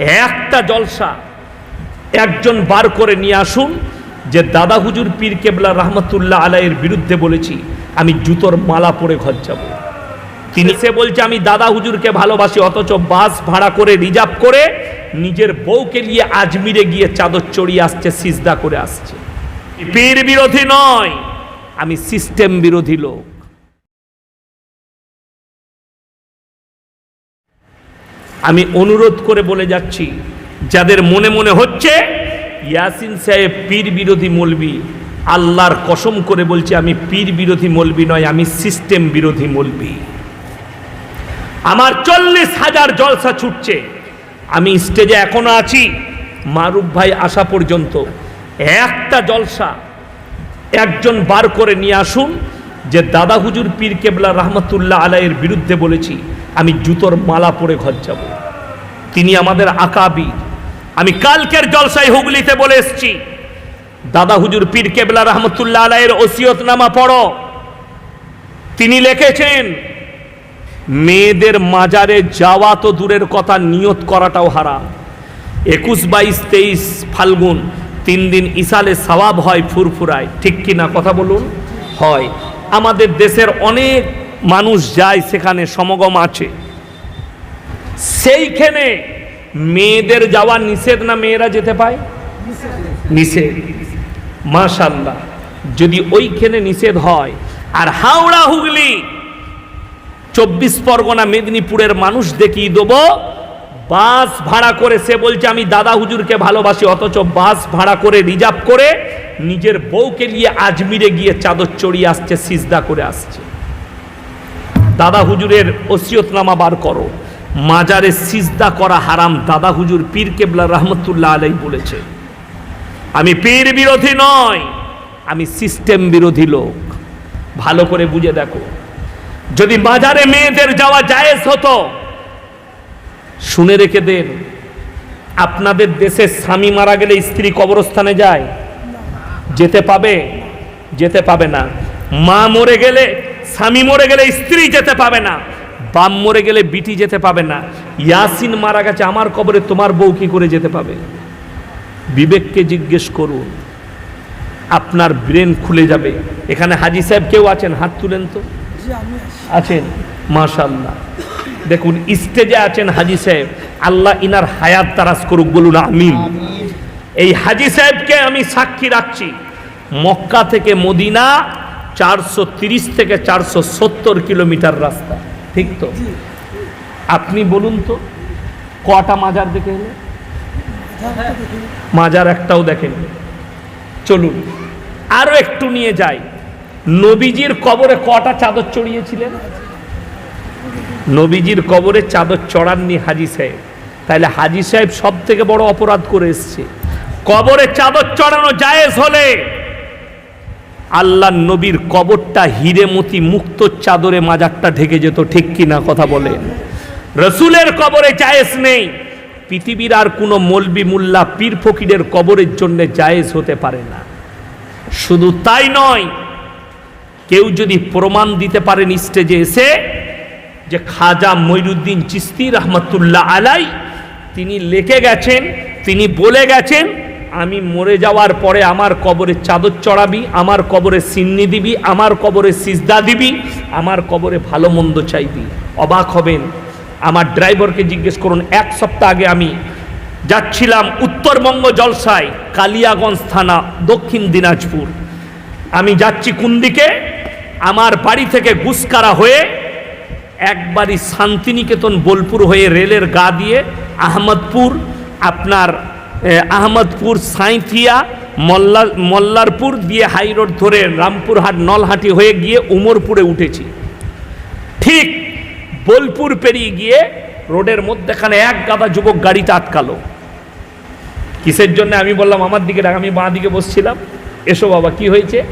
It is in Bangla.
একটা জলসা একজন বার করে নিয়ে আসুন যে দাদা হুজুর পীর কেবলা রহমতুল্লাহ আলাইয়ের বিরুদ্ধে বলেছি আমি জুতোর মালা পরে ঘর যাব। তিনি সে বলছে আমি দাদা হুজুরকে ভালোবাসি অথচ বাস ভাড়া করে রিজার্ভ করে নিজের বউকে নিয়ে আজমিরে গিয়ে চাদর চড়িয়ে আসছে সিজদা করে আসছে। পীর বিরোধী নয়। আমি সিস্টেম বিরোধী লোক। আমি অনুরোধ করে বলে যাচ্ছি, যাদের মনে মনে হচ্ছে, ইয়াসিন সাহেব পীর বিরোধী মলবি, আল্লাহর কসম করে বলছি, আমি পীর বিরোধী মলবি নয়, আমি সিস্টেম বিরোধী মলবি। আমার চল্লিশ হাজার জলসা ছুটছে। আমি স্টেজে এখনও আছি, মারুফ ভাই আসা পর্যন্ত। একটা জলসা একজন বার করে নিয়ে আসুন, যে দাদা হুজুর পীর কেবলা রহমতুল্লাহ আলাইয়ের বিরুদ্ধে বলেছি, আমি জুতোর মালা পরে ঘর যাব। তিনি আমাদের আকাবির আমি কালকের জলসায় হুগলিতে বলে এসছি, দাদা হুজুর পীর কেবলা রহমতুল্লাহ আলাইয়ের ওসিয়তনামা পড়ো। তিনি লিখেছেন, মেয়েদের মাজারে যাওয়া তো দূরের কথা, নিয়ত করাটাও হারাম। একুশ বাইশ তেইশ ফাল্গুন, তিন দিন ইসালে সওয়াব হয় ফুরফুরায়। ঠিক কি না কথা বলুন? হয়। আমাদের দেশের অনেক মানুষ যায়, সেখানে সমাগম আছে। সেইখানে মেয়েদের যাওয়া নিষেধ না মেয়েরা যেতে পায়? নিষেধ। মাশাল্লাহ যদি ওইখানে নিষেধ হয়, আর হাওড়া, হুগলি, চব্বিশ পরগনা, মেদিনীপুরের মানুষ দেখিয়ে দেবো, বাস ভাড়া করে সে বলছে, আমি দাদা হুজুরকে ভালোবাসি, অথচ বাস ভাড়া করে রিজার্ভ করে নিজের বউকে নিয়ে আজমিরে গিয়ে চাদর চড়িয়ে আসছে, সিজদা করে আসছে। দাদা হুজুরের ওসিয়তনামা বার করো। মাজারে সিজদা করা হারাম দাদা হুজুর পীর কেবলা রহমতুল্লাহ আলাই বলেছে। আমি পীর বিরোধী নয়, আমি সিস্টেম বিরোধী লোক। ভালো করে বুঝে দেখো। যদি বাজারে মেয়েদের যাওয়া জায়েজ হতো, শুনে রেখে দেন, আপনাদের দেশে স্বামী মারা গেলে স্ত্রী কবরস্থানে যায়? যেতে পাবে? যেতে পাবে না। মা মরে গেলে, স্বামী মরে গেলে স্ত্রী যেতে পাবে না। বাম মরে গেলে বিটি যেতে পাবে না। ইয়াসিন মারা গেছে আমার কবরে তোমার বউ কি করে যেতে পাবে? বিবেককে জিজ্ঞেস করুন আপনার ব্রেন খুলে যাবে। এখানে হাজি সাহেব কেউ আছেন? হাত তুলেন তো। আছেন? মাশাল্লাহ দেখুন স্টেজে আছেন হাজি সাহেব। আল্লাহ ইনার হায়াত তারাস করুক বলুন আমিন। এই হাজি সাহেবকে আমি সাক্ষী রাখছি। মক্কা থেকে মদিনা চারশো তিরিশ থেকে চারশো সত্তর কিলোমিটার রাস্তা। ঠিক তো? আপনি বলুন তো, কটা মাজার দেখে এলে মাজার একটাও দেখেন। চলুন, আরও একটু নিয়ে যাই। নবীজির কবরে কটা চাদর চড়িয়েছিলেন? নবীজির কবরে চাদর চড়াননি হাজি সাহেব। তাহলে হাজি সাহেব সব থেকে বড় অপরাধ করে এসছে। কবরে চাদর চড়ানো জায়েজ হলে আল্লাহ নবীর কবরটা হিরেমতি মুক্ত চাদরে মাজারটা ঢেকে যেত, ঠিক কিনা কথা বলেন রসুলের কবরে জায়েজ নেই। পৃথিবীর আর কোনো মলবি মুল্লা পীর ফকিরের কবরের জন্য জায়েজ হতে পারে না। শুধু তাই নয়, কেউ যদি প্রমাণ দিতে পারেন স্টেজে এসে যে খাজা মইরুদ্দিন চিস্তি রহমতুল্লাহ আলাই, তিনি লেখে গেছেন, তিনি বলে গেছেন আমি মরে যাওয়ার পরে আমার কবরে চাদর চড়াবি, আমার কবরে সিন্নি দিবি, আমার কবরে সিজদা দিবি, আমার কবরে ভালো মন্দ চাইবি। অবাক হবেন। আমার ড্রাইভারকে জিজ্ঞেস করুন, এক সপ্তাহ আগে আমি যাচ্ছিলাম উত্তরবঙ্গ জলসায়, কালিয়াগঞ্জ থানা, দক্ষিণ দিনাজপুর। আমি যাচ্ছি কোন দিকে? আমার বাড়ি থেকে গুসকারা হয়ে একবারই শান্তিনিকেতন বোলপুর হয়ে রেলের গা দিয়ে আহমদপুর, আপনার আহমদপুর সাঁইথিয়া মল্লা, মল্লারপুর দিয়ে হাই রোড ধরে রামপুরহাট, নলহাটি হয়ে গিয়ে উমরপুরে উঠেছি। ঠিক বোলপুর পেরিয়ে গিয়ে রোডের মধ্যেখানে এক গাদা যুবক গাড়িতে আটকালো। কিসের জন্য আমি বললাম, আমার দিকে আমি বাঁ দিকে বসছিলাম। এসো বাবা, কি হয়েছে?